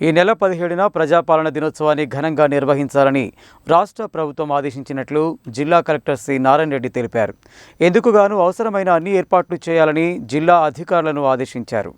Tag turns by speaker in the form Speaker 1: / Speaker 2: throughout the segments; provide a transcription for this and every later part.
Speaker 1: ఈ నెల పదిహేడున ప్రజాపాలన దినోత్సవాన్ని ఘనంగా నిర్వహించాలని రాష్ట్ర ప్రభుత్వం ఆదేశించినట్లు జిల్లా కలెక్టర్ సి నారాయణ రెడ్డి తెలిపారు. ఎందుకుగాను అవసరమైన అన్ని ఏర్పాట్లు చేయాలని జిల్లా అధికారులను ఆదేశించారు.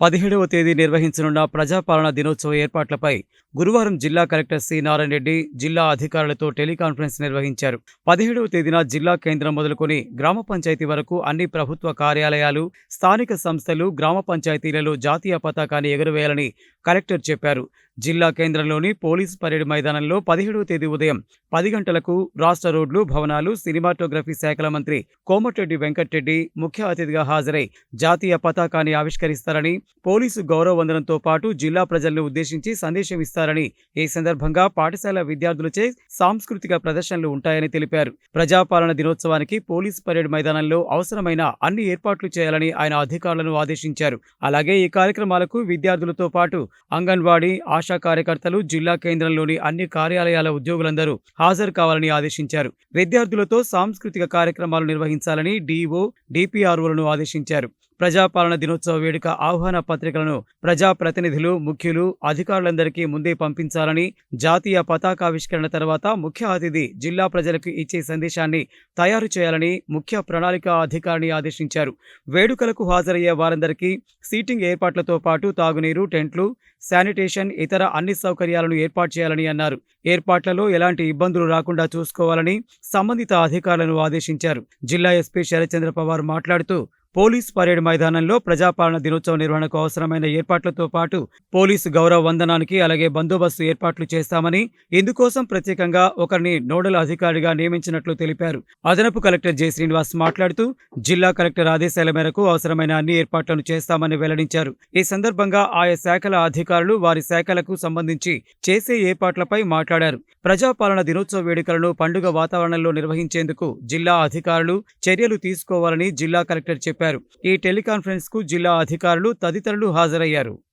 Speaker 1: పదిహేడవ తేదీ నిర్వహించనున్న ప్రజాపాలన దినోత్సవ ఏర్పాట్లపై గురువారం జిల్లా కలెక్టర్ సి నారాయణ రెడ్డి జిల్లా అధికారులతో టెలికాన్ఫరెన్స్ నిర్వహించారు. పదిహేడవ తేదీన జిల్లా కేంద్రం మొదలుకొని గ్రామ పంచాయతీ వరకు అన్ని ప్రభుత్వ కార్యాలయాలు స్థానిక సంస్థలు గ్రామ పంచాయతీలలో జాతీయ పతాకాన్ని ఎగురవేయాలని కలెక్టర్ చెప్పారు. జిల్లా కేంద్రంలోని పోలీస్ పరేడ్ మైదానంలో పదిహేడవ తేదీ ఉదయం పది గంటలకు రాష్ట్ర రోడ్లు భవనాలు సినిమాటోగ్రఫీ శాఖల మంత్రి కోమటిరెడ్డి వెంకటరెడ్డి ముఖ్య అతిథిగా హాజరై జాతీయ పతాకాన్ని ఆవిష్కరిస్తారని పోలీసు గౌరవ వందనంతో పాటు జిల్లా ప్రజలను ఉద్దేశించి సందేశం ఇస్తారని ఈ సందర్భంగా పాఠశాల విద్యార్థులచే సాంస్కృతిక ప్రదర్శనలు ఉంటాయని తెలిపారు. ప్రజాపాలన దినోత్సవానికి పోలీస్ పరేడ్ మైదానంలో అవసరమైన అన్ని ఏర్పాట్లు చేయాలని ఆయన అధికారులను ఆదేశించారు. అలాగే ఈ కార్యక్రమాలకు విద్యార్థులతో పాటు అంగన్వాడీ ఆశా కార్యకర్తలు జిల్లా కేంద్రంలోని అన్ని కార్యాలయాల ఉద్యోగులందరూ హాజరు కావాలని ఆదేశించారు. విద్యార్థులతో సాంస్కృతిక కార్యక్రమాలు నిర్వహించాలని డీఓ డిపిఆర్ఓలను ఆదేశించారు. ప్రజాపాలన దినోత్సవ వేడుక ఆహ్వాన పత్రికలను ప్రజాప్రతినిధులు ముఖ్యులు అధికారులందరికీ ముందే పంపించాలని జాతీయ పతాకావిష్కరణ తర్వాత ముఖ్య అతిథి జిల్లా ప్రజలకు ఇచ్చే సందేశాన్ని తయారు చేయాలని ముఖ్య ప్రణాళిక అధికారిని ఆదేశించారు. వేడుకలకు హాజరయ్యే వారందరికీ సీటింగ్ ఏర్పాట్లతో పాటు తాగునీరు టెంట్లు శానిటేషన్ ఇతర అన్ని సౌకర్యాలను ఏర్పాటు చేయాలని అన్నారు. ఏర్పాట్లలో ఎలాంటి ఇబ్బందులు రాకుండా చూసుకోవాలని సంబంధిత అధికారులను ఆదేశించారు. జిల్లా ఎస్పీ శరత్చంద్ర పవార్ మాట్లాడుతూ పోలీస్ పరేడ్ మైదానంలో ప్రజాపాలన దినోత్సవ నిర్వహణకు అవసరమైన ఏర్పాట్లతో పాటు పోలీసు గౌరవ వందనానికి అలాగే బందోబస్తు ఏర్పాట్లు చేస్తామని ఇందుకోసం ప్రత్యేకంగా ఒకరిని నోడల్ అధికారిగా నియమించినట్లు తెలిపారు. అదనపు కలెక్టర్ జె. శ్రీనివాస్ మాట్లాడుతూ జిల్లా కలెక్టర్ ఆదేశాల మేరకు అవసరమైన అన్ని ఏర్పాట్లను చేస్తామని వెల్లడించారు. ఈ సందర్భంగా ఆయా శాఖల అధికారులు వారి శాఖలకు సంబంధించి చేసే ఏర్పాట్లపై మాట్లాడారు. ప్రజాపాలన దినోత్సవ వేడుకలను పండుగ వాతావరణంలో నిర్వహించేందుకు జిల్లా అధికారులు చర్యలు తీసుకోవాలని జిల్లా కలెక్టర్ చెప్పారు. ఈ టెలికాన్ఫరెన్స్కు జిల్లా అధికారులు తదితరులు హాజరయ్యారు.